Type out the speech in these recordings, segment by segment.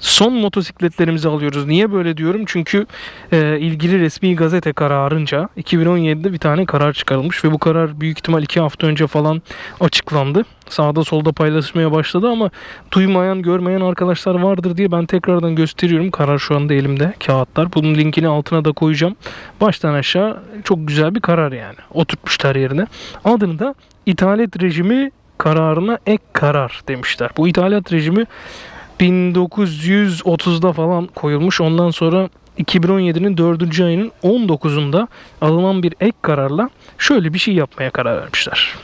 son motosikletlerimizi alıyoruz. Niye böyle diyorum? Çünkü e, ilgili resmi gazete kararınca 2017'de bir tane karar çıkarılmış ve bu karar büyük ihtimal 2 hafta önce falan açıklandı. Sağda solda paylaşmaya başladı ama duymayan görmeyen arkadaşlar vardır diye ben tekrardan gösteriyorum. Karar şu anda elimde kağıtlar. Bunun linkini altına da koyacağım. Baştan aşağı çok güzel bir karar yani. Oturtmuşlar yerine. Adını da ithalat rejimi kararına ek karar demişler. Bu ithalat rejimi 1930'da falan koyulmuş. Ondan sonra 2017'nin 4. ayının 19'unda alınan bir ek kararla şöyle bir şey yapmaya karar vermişler.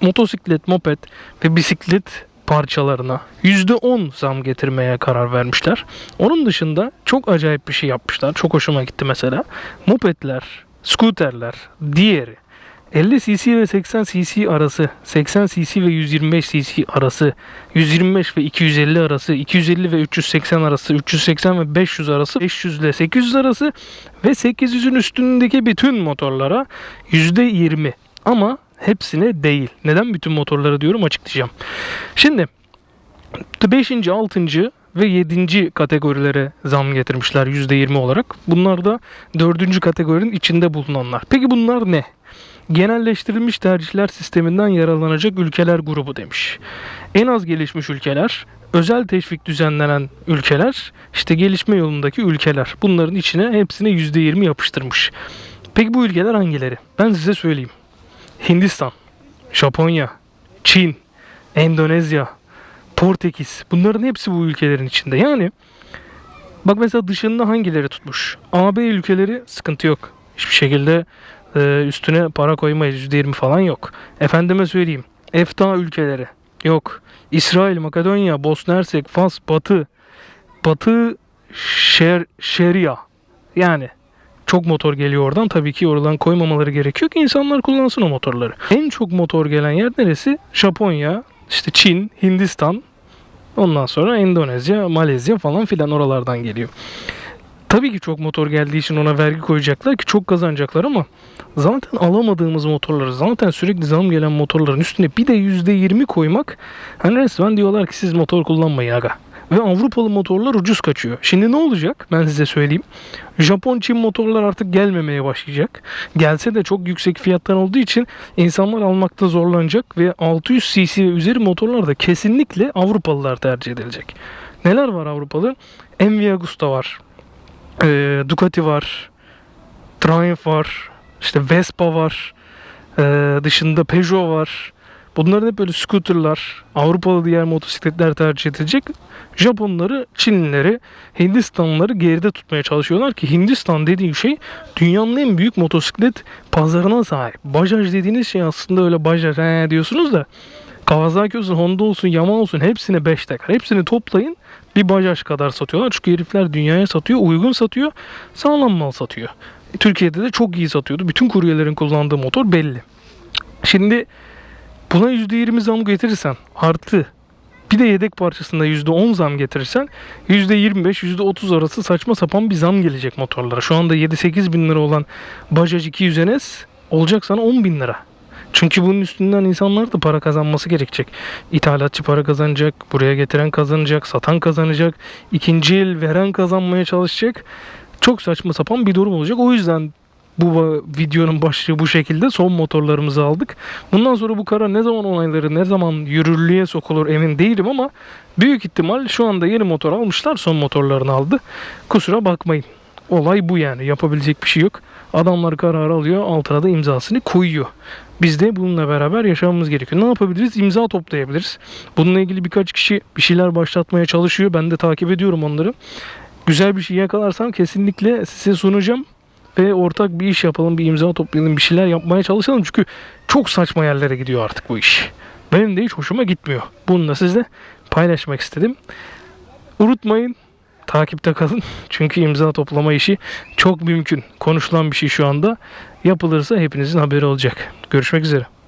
Motosiklet, moped ve bisiklet parçalarına %10 zam getirmeye karar vermişler. Onun dışında çok acayip bir şey yapmışlar. Çok hoşuma gitti mesela. Mopedler, scooterler, diğeri 50 cc ve 80 cc arası, 80 cc ve 125 cc arası, 125 ve 250 arası, 250 ve 380 arası, 380 ve 500 arası, 500 ile 800 arası ve 800'ün üstündeki bütün motorlara %20 ama hepsine değil. Neden bütün motorlara diyorum açıklayacağım. Şimdi 5. 6. ve 7. kategorilere zam getirmişler %20 olarak. Bunlar da 4. kategorinin içinde bulunanlar. Peki bunlar ne? Genelleştirilmiş tercihler sisteminden yararlanacak ülkeler grubu demiş. En az gelişmiş ülkeler, özel teşvik düzenlenen ülkeler, işte gelişme yolundaki ülkeler. Bunların içine hepsine %20 yapıştırmış. Peki bu ülkeler hangileri? Ben size söyleyeyim. Hindistan, Japonya, Çin, Endonezya, Portekiz. Bunların hepsi bu ülkelerin içinde. Yani bak mesela dışında hangileri tutmuş? AB ülkeleri sıkıntı yok. Hiçbir şekilde e, üstüne para koymayız. %20 falan yok. Efendime söyleyeyim. EFTA ülkeleri yok. İsrail, Makedonya, Bosna Hersek, Fas, Batı, Batı Şer, Şeria. Yani çok motor geliyor oradan. Tabii ki oradan koymamaları gerekiyor ki insanlar kullansın o motorları. En çok motor gelen yer neresi? Japonya, işte Çin, Hindistan, ondan sonra Endonezya, Malezya falan filan oralardan geliyor. Tabii ki çok motor geldiği için ona vergi koyacaklar ki çok kazanacaklar ama zaten alamadığımız motorları zaten sürekli zam gelen motorların üstüne bir de %20 koymak hani resmen diyorlar ki siz motor kullanmayın aga. Ve Avrupalı motorlar ucuz kaçıyor. Şimdi ne olacak? Ben size söyleyeyim. Japon Çin motorlar artık gelmemeye başlayacak. Gelse de çok yüksek fiyattan olduğu için insanlar almakta zorlanacak ve 600 cc ve üzeri motorlar da kesinlikle Avrupalılar tercih edilecek. Neler var Avrupalı? MV Agusta var. Ee, Ducati var. Triumph var. işte Vespa var. Ee, dışında Peugeot var. Bunların hep böyle scooterlar, Avrupalı diğer motosikletler tercih edilecek. Japonları, Çinlileri, Hindistanlıları geride tutmaya çalışıyorlar ki Hindistan dediği şey dünyanın en büyük motosiklet pazarına sahip. Bajaj dediğiniz şey aslında öyle Bajaj diyorsunuz da Kawasaki olsun, Honda olsun, Yamaha olsun hepsini 5 tekrar. Hepsini toplayın bir Bajaj kadar satıyorlar. Çünkü herifler dünyaya satıyor, uygun satıyor, sağlam mal satıyor. Türkiye'de de çok iyi satıyordu. Bütün kuryelerin kullandığı motor belli. Şimdi Buna %20 zam getirirsen artı bir de yedek parçasında %10 zam getirirsen %25 %30 arası saçma sapan bir zam gelecek motorlara. Şu anda 7-8 bin lira olan Bajaj 200 NS olacak sana 10 bin lira. Çünkü bunun üstünden insanlar da para kazanması gerekecek. İthalatçı para kazanacak, buraya getiren kazanacak, satan kazanacak, ikinci el veren kazanmaya çalışacak. Çok saçma sapan bir durum olacak. O yüzden bu videonun başlığı bu şekilde. Son motorlarımızı aldık. Bundan sonra bu karar ne zaman onayları, ne zaman yürürlüğe sokulur emin değilim ama büyük ihtimal şu anda yeni motor almışlar. Son motorlarını aldı. Kusura bakmayın. Olay bu yani. Yapabilecek bir şey yok. Adamlar karar alıyor. Altına da imzasını koyuyor. Biz de bununla beraber yaşamamız gerekiyor. Ne yapabiliriz? İmza toplayabiliriz. Bununla ilgili birkaç kişi bir şeyler başlatmaya çalışıyor. Ben de takip ediyorum onları. Güzel bir şey yakalarsam kesinlikle size sunacağım ve ortak bir iş yapalım, bir imza toplayalım, bir şeyler yapmaya çalışalım. Çünkü çok saçma yerlere gidiyor artık bu iş. Benim de hiç hoşuma gitmiyor. Bunu da sizle paylaşmak istedim. Unutmayın takipte kalın. Çünkü imza toplama işi çok mümkün. Konuşulan bir şey şu anda. Yapılırsa hepinizin haberi olacak. Görüşmek üzere.